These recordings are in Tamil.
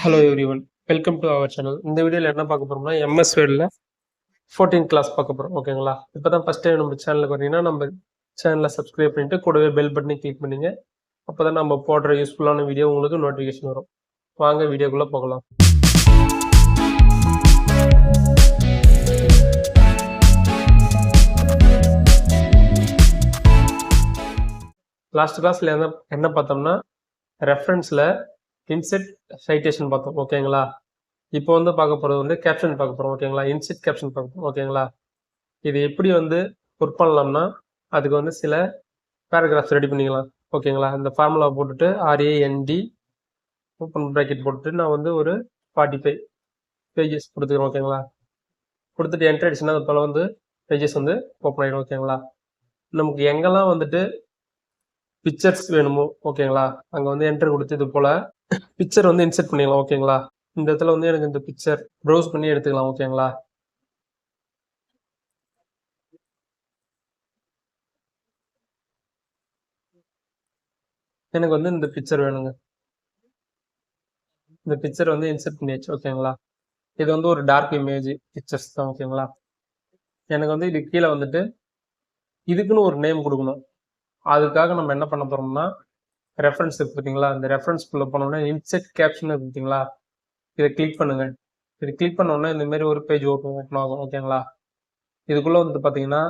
Hello everyone welcome to our channel இந்த வீடியோவில் என்ன பார்க்க போகிறோம்னா எம்எஸ் வேர்டில் ஃபோர்டீன் கிளாஸ் பார்க்க போகிறோம் ஓகேங்களா இப்போ தான் ஃபஸ்ட் டைம் நம்ம சேனலுக்கு வரீங்கன்னா நம்ம சேனலை சப்ஸ்கிரைப் பண்ணிட்டு கூடவே பெல் பட்டனை கிளிக் பண்ணிங்க. அப்போ தான் நம்ம போடுற யூஸ்ஃபுல்லான வீடியோ உங்களுக்கு நோட்டிஃபிகேஷன் வரும். வாங்க வீடியோக்குள்ளே போகலாம். லாஸ்ட் கிளாஸில் என்ன என்ன பார்த்தோம்னா ரெஃபரன்ஸில் இன்செட் சைட்டேஷன் பார்த்தோம். ஓகேங்களா இப்போ வந்து பார்க்க போகிறது வந்து கேப்ஷன் பார்க்க போகிறோம் ஓகேங்களா இன்செட் கேப்ஷன் பார்க்க போகிறோம் ஓகேங்களா இது எப்படி வந்து ஒர்க் பண்ணலாம்னா அதுக்கு வந்து சில பேராகிராஃப்ஸ் ரெடி பண்ணிக்கலாம். ஓகேங்களா இந்த ஃபார்முலா போட்டுட்டு ஆர்ஏஎன்டி ஓப்பன் ப்ராக்கெட் போட்டுட்டு நான் வந்து ஒரு ஃபார்ட்டி ஃபைவ் பேஜஸ் கொடுத்துக்கிறேன் ஓகேங்களா கொடுத்துட்டு என்ட்ரு அடிச்சுன்னா அது போல் வந்து பேஜஸ் வந்து ஓப்பன் ஆகிடும் ஓகேங்களா நமக்கு எங்கெல்லாம் வந்துட்டு பிக்சர்ஸ் வேணுமோ? ஓகேங்களா அங்கே வந்து என்ட்ரு கொடுத்து இது போல் பிக்சர் வந்து இன்செர்ட் பண்ணிக்கலாம் ஓகேங்களா இந்த இடத்துல வந்து எனக்கு இந்த பிக்சர் ப்ரௌஸ் பண்ணி எடுத்துக்கலாம். ஓகேங்களா எனக்கு வந்து இந்த பிக்சர் வேணுங்க. இந்த பிக்சர் வந்து இன்செர்ட் பண்ணியாச்சு. ஓகேங்களா இது வந்து ஒரு டார்க் இமேஜ் பிக்சர்ஸ் தான். ஓகேங்களா எனக்கு வந்து இது கீழே வந்துட்டு இதுக்குன்னு ஒரு நேம் கொடுக்கணும். அதுக்காக நம்ம என்ன பண்ண போறோம்னா ரெஃபரன்ஸ் இருக்கு பார்த்தீங்களா அந்த ரெஃபரன்ஸ்குள்ளே போனோம்னா இன்செட் கேப்ஷன் இருக்கு பார்த்தீங்களா இதை கிளிக் பண்ணுங்க. இது கிளிக் பண்ணோடனே இந்த மாதிரி ஒரு பேஜ் ஓப்பன் ஓப்பன் ஆகும் ஓகேங்களா இதுக்குள்ளே வந்து பார்த்தீங்கன்னா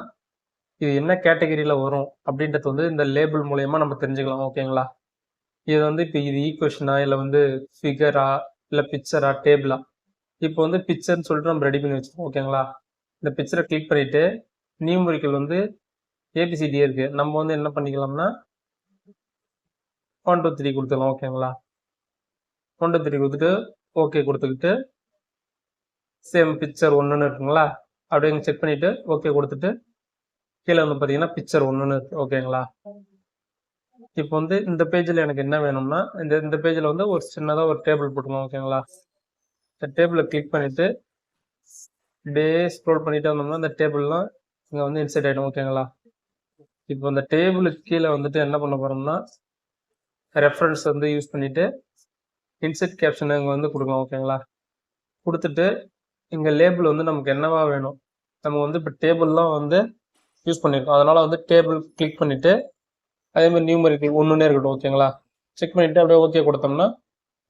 இது என்ன கேட்டகரியில் வரும் அப்படின்றது வந்து இந்த லேபிள் மூலயமா நம்ம தெரிஞ்சுக்கலாம் ஓகேங்களா இது வந்து இப்போ இது ஈக்குவேஷனா இல்லை வந்து ஃபிகரா இல்லை பிக்சரா டேபிளா இப்போ வந்து பிக்சர்னு சொல்லிட்டு நம்ம ரெடி பண்ணி வச்சிருக்கோம் ஓகேங்களா இந்த பிக்சரை கிளிக் பண்ணிட்டு நியூமரிக்கல் வந்து ஏபிசிடி இருக்கு. நம்ம வந்து என்ன பண்ணிக்கலாம்னா ஒன் டூ த்ரீ கொடுத்துக்கலாம் ஓகேங்களா ஒன் டூ த்ரீ கொடுத்துட்டு ஓகே கொடுத்துக்கிட்டு சேம் பிக்சர் ஒன்றுன்னு இருக்குங்களா? அப்படியே செக் பண்ணிட்டு ஓகே கொடுத்துட்டு கீழே வந்து பார்த்தீங்கன்னா பிக்சர் ஒன்றுன்னு இருக்கு. ஓகேங்களா இப்போ வந்து இந்த பேஜில் எனக்கு என்ன வேணும்னா இந்த இந்த பேஜில் வந்து ஒரு சின்னதாக ஒரு டேபிள் போட்டுக்கலாம் ஓகேங்களா இந்த டேபிளை கிளிக் பண்ணிவிட்டு டே ஸ்க்ரோல் பண்ணிட்டு வந்தோம்னா இந்த டேபிள்லாம் இங்கே வந்து இன்செர்ட் ஆகிடும் ஓகேங்களா இப்போ இந்த டேபிளுக்கு கீழே வந்துட்டு என்ன பண்ண போகிறோம்னா ரெஃபரன்ஸ் வந்து யூஸ் பண்ணிவிட்டு இன்செட் கேப்ஷன் இங்கே வந்து கொடுக்கலாம் ஓகேங்களா கொடுத்துட்டு இங்கே லேபிள் வந்து நமக்கு என்னவா வேணும்? நம்ம வந்து இப்போ டேபிள்லாம் வந்து யூஸ் பண்ணியிருக்கோம் அதனால் வந்து டேபிள் கிளிக் பண்ணிவிட்டு அதே மாதிரி நியூமரிக்கல் ஒன்றுனே இருக்கட்டும் ஓகேங்களா செக் பண்ணிவிட்டு அப்படியே ஓகே கொடுத்தோம்னா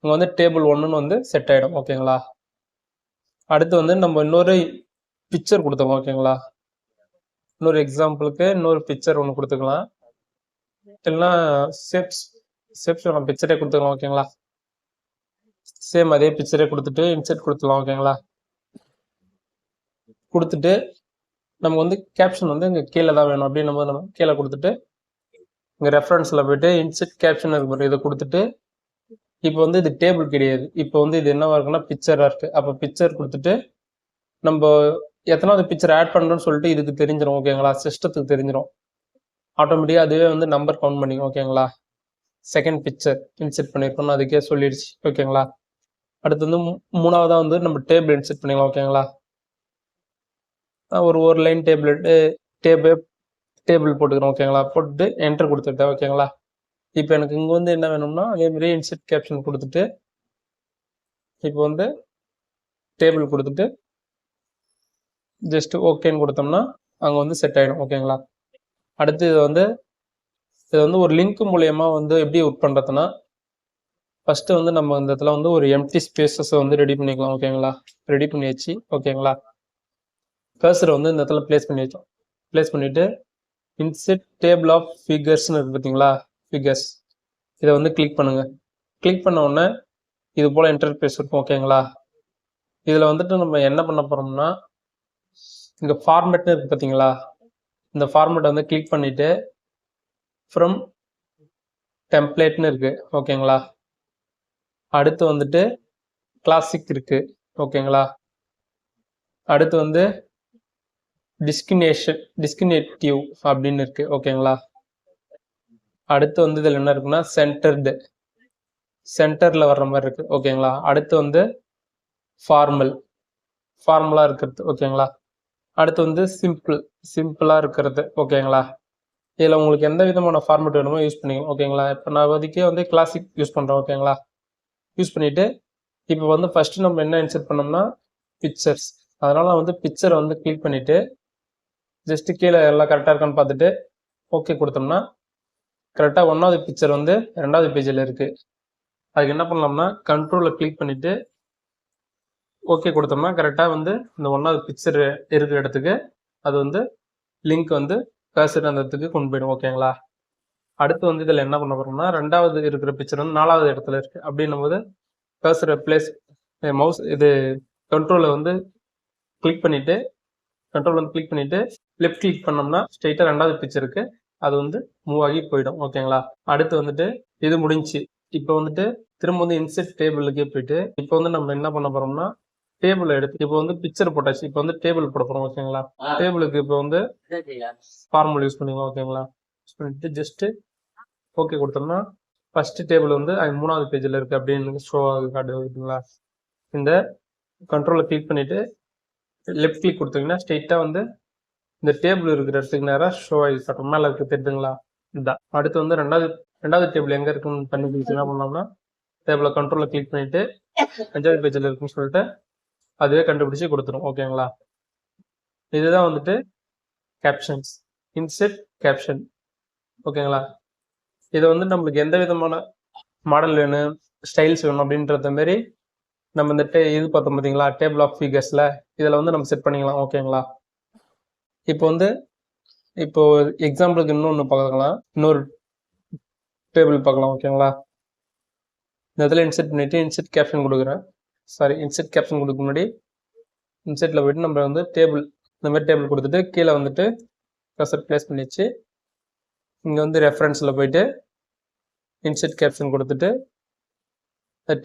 இங்கே வந்து டேபிள் ஒன்றுன்னு வந்து செட் ஆகிடும் ஓகேங்களா அடுத்து வந்து நம்ம இன்னொரு பிக்சர் கொடுத்தோம் ஓகேங்களா இன்னொரு எக்ஸாம்பிளுக்கு இன்னொரு பிக்சர் ஒன்று கொடுத்துக்கலாம். இல்லைன்னா ஸ்டெப்ஸ் ஸ்டெப்ஸ் நம்ம பிக்சரே கொடுத்துக்கலாம் ஓகேங்களா சேம் அதே பிக்சரே கொடுத்துட்டு இன்செர்ட் கொடுத்துக்கலாம் ஓகேங்களா கொடுத்துட்டு நம்ம வந்து கேப்ஷன் வந்து இங்கே கீழே தான் வேணும். அப்படின்னு நம்ம நம்ம கீழே கொடுத்துட்டு இங்கே ரெஃபரன்ஸில் போயிட்டு இன்செர்ட் கேப்ஷன் இருக்கு பாருங்க இதை கொடுத்துட்டு இப்போ வந்து இது டேபிள் கிடையாது. இப்போ வந்து இது என்னவா இருக்குன்னா பிக்சராக இருக்குது அப்போ பிக்சர் கொடுத்துட்டு நம்ம எத்தனாவது பிக்சர் ஆட் பண்ணுறோன்னு சொல்லிட்டு இதுக்கு தெரிஞ்சிடும் ஓகேங்களா? சிஸ்டத்துக்கு தெரிஞ்சிடும் ஆட்டோமேட்டிக்காக அதுவே வந்து நம்பர் கவுண்ட் பண்ணிக்கும் ஓகேங்களா? செகண்ட் பிக்சர் இன்செர்ட் பண்ணியிருக்கோம்னு அதுக்கே சொல்லிடுச்சு ஓகேங்களா? அடுத்து வந்து மூணாவதாக வந்து நம்ம டேபிள் இன்செர்ட் பண்ணிக்கலாம் ஓகேங்களா? ஒரு ஒரு லைன் டேபிள் டேபிள் டேபிள் போட்டுக்கிறோம் ஓகேங்களா? போட்டு என்டர் கொடுத்துட்டேன் ஓகேங்களா? இப்போ எனக்கு இங்கே வந்து என்ன வேணும்னா அதேமாரி இன்செர்ட் கேப்ஷன் கொடுத்துட்டு இப்போ வந்து டேபிள் கொடுத்துட்டு ஜஸ்ட் ஓகேன்னு கொடுத்தோம்னா அங்கே வந்து செட் ஆகிடும் ஓகேங்களா அடுத்து இது வந்து இது வந்து ஒரு லிங்க் மூலயமா வந்து எப்படி ஒர்க் பண்ணுறதுன்னா ஃபஸ்ட்டு வந்து நம்ம இந்த இடத்துல வந்து ஒரு எம்டி ஸ்பேசஸை வந்து ரெடி பண்ணிக்கலாம். ஓகேங்களா ரெடி பண்ணி வச்சு ஓகேங்களா கர்சரை வந்து இந்த இடத்துல ப்ளேஸ் பண்ணி வச்சோம். ப்ளேஸ் பண்ணிவிட்டு இன்செட் டேபிள் ஆஃப் ஃபிகர்ஸ்னு இருக்குது பார்த்தீங்களா ஃபிகர்ஸ் இதை வந்து கிளிக் பண்ணுங்கள் கிளிக் பண்ண உடனே இது போல் இன்டர்ஃபேஸ் இருக்கும். ஓகேங்களா இதில் வந்துட்டு நம்ம என்ன பண்ண போகிறோம்னா இங்கே ஃபார்மேட்னு இருக்குது பார்த்தீங்களா இந்த ஃபார்மேட் வந்து கிளிக் பண்ணிவிட்டு ஃப்ரம் டெம்ப்ளேட்னு இருக்குது ஓகேங்களா அடுத்து வந்துட்டு கிளாசிக் இருக்குது ஓகேங்களா அடுத்து வந்து டிஸ்கினேஷன் டிஸ்கினேட்டிவ் அப்படின்னு இருக்குது ஓகேங்களா அடுத்து வந்து இதில் என்ன இருக்குன்னா சென்டர்டு சென்டரில் வர்ற மாதிரி இருக்குது ஓகேங்களா அடுத்து வந்து ஃபார்மல் ஃபார்மலாக இருக்கிறது. ஓகேங்களா அடுத்து வந்து சிம்பிள் சிம்பிளாக இருக்கிறது. ஓகேங்களா இதில் உங்களுக்கு எந்த விதமான ஃபார்மேட் வேணுமோ யூஸ் பண்ணிக்கலாம் ஓகேங்களா இப்போ நான் இப்போதைக்கு வந்து கிளாசிக் யூஸ் பண்ணுறேன் ஓகேங்களா யூஸ் பண்ணிவிட்டு இப்போ வந்து ஃபஸ்ட்டு நம்ம என்ன இன்சர்ட் பண்ணோம்னா பிக்சர்ஸ் அதனால் வந்து பிக்சரை வந்து கிளிக் பண்ணிவிட்டு ஜஸ்ட்டு கீழே எல்லாம் கரெக்டாக இருக்கான்னு பார்த்துட்டு ஓகே கொடுத்தோம்னா கரெக்டாக ஒன்றாவது பிக்சர் வந்து ரெண்டாவது பேஜில் இருக்குது அதுக்கு என்ன பண்ணலாம்னா கண்ட்ரோலில் கிளிக் பண்ணிவிட்டு ஓகே கொடுத்தோம்னா கரெக்டாக வந்து இந்த ஒன்றாவது பிக்சர் இருக்கிற இடத்துக்கு அது வந்து லிங்க் வந்து கர்சர் அந்த இடத்துக்கு கொண்டு போயிடும் ஓகேங்களா அடுத்து வந்து இதில் என்ன பண்ண போகிறோம்னா ரெண்டாவது இருக்கிற பிக்சர் வந்து நாலாவது இடத்துல இருக்குது அப்படின்னும் போது கர்சரை பிளேஸ் மவுஸ் இது கண்ட்ரோலை வந்து கிளிக் பண்ணிவிட்டு கண்ட்ரோல் வந்து கிளிக் பண்ணிவிட்டு லெஃப்ட் கிளிக் பண்ணோம்னா ஸ்ட்ரைட்டாக ரெண்டாவது பிக்சருக்கு அது வந்து மூவ் ஆகி போயிடும் ஓகேங்களா அடுத்து வந்துட்டு இது முடிஞ்சுச்சு இப்போ வந்துட்டு திரும்ப வந்து இன்செட் டேபிளுக்கே போயிட்டு இப்போ வந்து நம்ம என்ன பண்ண போகிறோம்னா டேபிள் எடுத்து இப்போ வந்து பிக்சர் போட்டாச்சு. இப்போ வந்து டேபிள் போட போறோம் ஓகேங்களா டேபிளுக்கு இப்போ வந்து ஃபார்முலா யூஸ் பண்ணிக்கலாம் ஓகேங்களா யூஸ் பண்ணிட்டு ஜஸ்ட் ஓகே கொடுத்தோம்னா ஃபர்ஸ்ட் டேபிள் வந்து அது மூணாவது பேஜில் இருக்கு அப்படின்னு ஷோ ஆகுது காட்டு ஓகேங்களா இந்த கண்ட்ரோலை கிளிக் பண்ணிட்டு லெஃப்ட் கிளிக் கொடுத்தீங்கன்னா ஸ்ட்ரெயிட்டாக வந்து இந்த டேபிள் இருக்கிற இடத்துக்கு நேராக ஷோ ஆகி காட்டும் மேலே இருக்கு தெரியுதுங்களா? இதுதான் அடுத்து வந்து ரெண்டாவது ரெண்டாவது டேபிள் எங்கே இருக்குன்னு பண்ணி என்ன பண்ணோம்னா டேபிளை கண்ட்ரோலை கிளிக் பண்ணிட்டு அஞ்சாவது பேஜில் இருக்குன்னு சொல்லிட்டு அதுவே கண்டுபிடிச்சு கொடுத்துரும் ஓகேங்களா? இதுதான் வந்துட்டு கேப்ஷன்ஸ் இன்செட் கேப்ஷன் ஓகேங்களா? இதை வந்து நம்மளுக்கு எந்த விதமான மாடல் வேணும் ஸ்டைல்ஸ் வேணும் அப்படின்றத மாரி நம்ம இந்த டே இது பார்த்தோம் பார்த்தீங்களா? டேபிள் ஆஃப் ஃபிகர்ஸில் இதில் வந்து நம்ம செட் பண்ணிக்கலாம் ஓகேங்களா? இப்போ வந்து இப்போ எக்ஸாம்பிளுக்கு இன்னொன்று பார்க்கலாம். இன்னொரு டேபிள் பார்க்கலாம் ஓகேங்களா? இந்த இதில் இன்செட் பண்ணிட்டு இன்செட் கேப்ஷன் கொடுக்குறேன். சாரி இன்செட் கேப்ஷன் கொடுக்க முன்னாடி. இன்செட்டில் போய்ட்டு நம்ம வந்து டேபிள் இந்த மாதிரி டேபிள் கொடுத்துட்டு கீழே வந்துட்டு கசட் ப்ளேஸ் பண்ணி வச்சு இங்கே வந்து ரெஃபரன்ஸில் போயிட்டு இன்செட் கேப்ஷன் கொடுத்துட்டு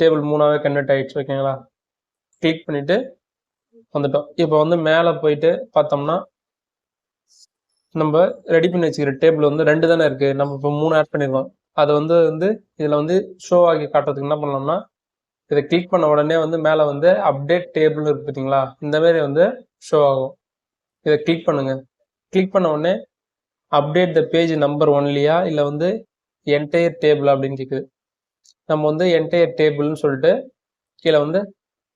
டேபிள் மூணாவே கன்வெர்ட் ஆயிடுச்சு ஓகேங்களா? கிளிக் பண்ணிவிட்டு வந்துட்டோம். இப்போ வந்து மேலே போயிட்டு பார்த்தோம்னா நம்ம ரெடி பண்ணி வச்சுக்கிற டேபிள் வந்து ரெண்டு தானே இருக்குது நம்ம இப்போ மூணு ஆட் பண்ணியிருக்கோம் அதை வந்து வந்து இதில் வந்து ஷோ ஆகி காட்டுறதுக்கு என்ன பண்ணலாம்னா இதை கிளிக் பண்ண உடனே வந்து மேலே வந்து அப்டேட் டேபிள் இருக்கு பார்த்தீங்களா? இந்த மாதிரி வந்து ஷோ ஆகும். இதை கிளிக் பண்ணுங்க. கிளிக் பண்ண உடனே அப்டேட் த பேஜ் நம்பர் ஒன்லியா இல்லை வந்து என்டையர் டேபிள் அப்படின்னு கேட்குது நம்ம வந்து என்டையர் டேபிள்னு சொல்லிட்டு கீழே வந்து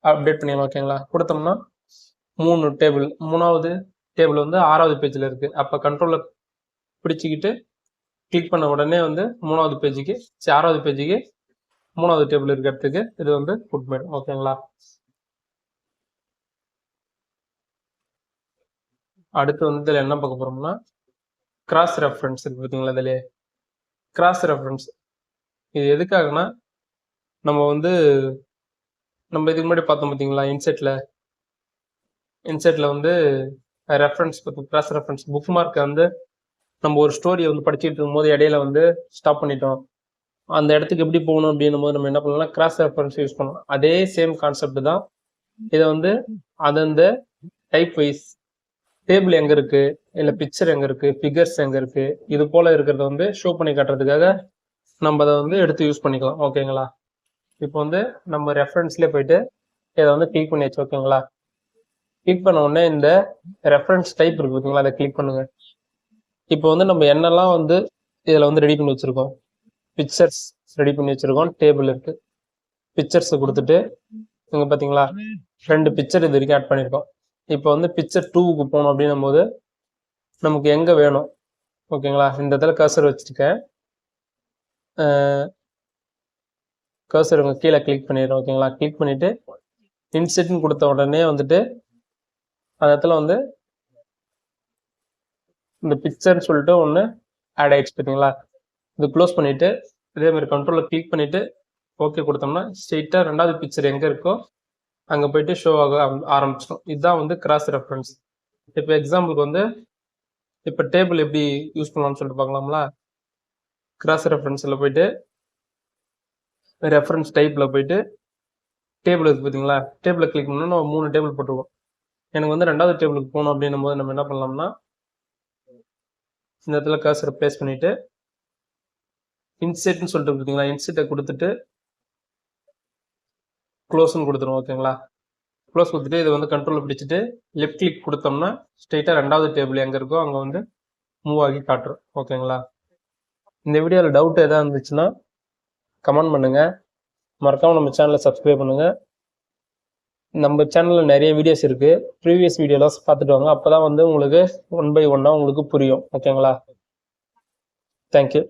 அப்டேட் பண்ணிடலாம் ஓகேங்களா கொடுத்தோம்னா மூணு டேபிள் மூணாவது டேபிள் வந்து ஆறாவது பேஜில் இருக்குது அப்போ கண்ட்ரோலில் பிடிச்சிக்கிட்டு கிளிக் பண்ண உடனே வந்து மூணாவது பேஜுக்கு ஆறாவது பேஜுக்கு மூணாவது டேபிள் இருக்கிறதுக்கு இது வந்து புட் போயிடும் ஓகேங்களா அடுத்து வந்து இதில் என்ன பார்க்க போறோம்னா கிராஸ் ரெஃபரன்ஸ் இருக்கு பார்த்தீங்களா இதிலே கிராஸ் ரெஃபரன்ஸ் இது எதுக்காகனா நம்ம வந்து நம்ம இதுக்கு முன்னாடி பார்த்தோம் பார்த்தீங்களா இன்செட்டில் இன்செட்டில் வந்து ரெஃபரன்ஸ் பற்றி கிராஸ் ரெஃபரன்ஸ் புக் மார்க்கை வந்து நம்ம ஒரு ஸ்டோரியை வந்து படிச்சுட்டு இருக்கும்போது இடையில வந்து ஸ்டாப் பண்ணிட்டோம். அந்த இடத்துக்கு எப்படி போகணும் அப்படின்னும் போது நம்ம என்ன பண்ணலாம் கிராஸ் ரெஃபரன்ஸ் யூஸ் பண்ணலாம். அதே சேம் கான்செப்ட் தான். இதை வந்து அந்தந்த டைப் வைஸ் டேபிள் எங்க இருக்கு இல்ல பிக்சர் எங்க இருக்கு ஃபிகர்ஸ் எங்க இருக்கு இது போல இருக்கிறத வந்து ஷோ பண்ணி காட்டுறதுக்காக நம்ம அதை வந்து எடுத்து யூஸ் பண்ணிக்கலாம். ஓகேங்களா இப்போ வந்து நம்ம ரெஃபரன்ஸ்லேயே போயிட்டு இதை வந்து கிளிக் பண்ணியாச்சு ஓகேங்களா கிளிக் பண்ண உடனே இந்த ரெஃபரன்ஸ் டைப் இருக்கு ஓகேங்களா அதை கிளிக் பண்ணுங்க. இப்போ வந்து நம்ம என்னெல்லாம் வந்து இதில் வந்து ரெடி பண்ணி வச்சிருக்கோம்? பிக்சர்ஸ் ரெடி பண்ணி வச்சிருக்கோம். டேபிள் இருக்கு. பிக்சர்ஸ் கொடுத்துட்டு இங்க பாத்தீங்களா? ரெண்டு பிக்சர் இது வரைக்கும் ஆட் பண்ணியிருக்கோம் இப்போ வந்து பிக்சர் டூவுக்கு போகணும் அப்படின்னும் போது நமக்கு எங்க வேணும்? ஓகேங்களா? இந்த இடத்துல கர்சர் வச்சிருக்கேன். கர்சர் கீழே கிளிக் பண்ணிடுறோம் ஓகேங்களா? கிளிக் பண்ணிட்டு இன்செட்னு கொடுத்த உடனே வந்துட்டு அந்த இடத்துல வந்து இந்த பிக்சர்னு சொல்லிட்டு ஒன்று ஆட் ஆயிடுச்சு பார்த்தீங்களா இது க்ளோஸ் பண்ணிவிட்டு இதே மாதிரி கண்ட்ரோலில் கிளிக் பண்ணிவிட்டு ஓகே கொடுத்தோம்னா ஸ்ட்ரெயிட்டாக ரெண்டாவது பிக்சர் எங்கே இருக்கோ அங்கே போயிட்டு ஷோ ஆக ஆரம்- ஆரம்பிச்சிடும் இதுதான் வந்து கிராஸ் ரெஃபரன்ஸ் இப்போ எக்ஸாம்பிளுக்கு வந்து இப்போ டேபிள் எப்படி யூஸ் பண்ணலாம்னு சொல்லிட்டு பார்க்கலாம்ல? கிராஸ் ரெஃபரன்ஸில் போயிட்டு ரெஃபரன்ஸ் டைப்பில் போயிட்டு டேபிள் இருக்குது பார்த்தீங்களா? டேபிளை கிளிக் பண்ணோம்னா நம்ம மூணு டேபிள் போட்டுருவோம். எனக்கு வந்து ரெண்டாவது டேபிளுக்கு போகணும் அப்படின்னும் போது நம்ம என்ன பண்ணலாம்னா இந்த இடத்துல கர்சரை ப்ளேஸ் பண்ணிவிட்டு இன்செட்னு சொல்லிட்டு கொடுத்தீங்களா? இன்செட்டை கொடுத்துட்டு க்ளோஸ்னு கொடுத்துருவோம் ஓகேங்களா க்ளோஸ் கொடுத்துட்டு இதை வந்து கண்ட்ரோலில் பிடிச்சிட்டு லெஃப்ட் கிளிக் கொடுத்தோம்னா ஸ்ட்ரெயிட்டாக ரெண்டாவது டேபிள் எங்கே இருக்கோ அங்கே வந்து மூவ் ஆகி காட்டுறோம் ஓகேங்களா இந்த வீடியோவில் டவுட் எதாவது இருந்துச்சுன்னா கமெண்ட் பண்ணுங்கள் மறக்காமல் நம்ம சேனலை சப்ஸ்கிரைப் பண்ணுங்கள் நம்ம சேனலில் நிறைய வீடியோஸ் இருக்குது ப்ரீவியஸ் வீடியோலாம் பார்த்துட்டு வாங்க. அப்போ தான் வந்து உங்களுக்கு ஒன் பை ஒன்னாக உங்களுக்கு புரியும் ஓகேங்களா தேங்க்யூ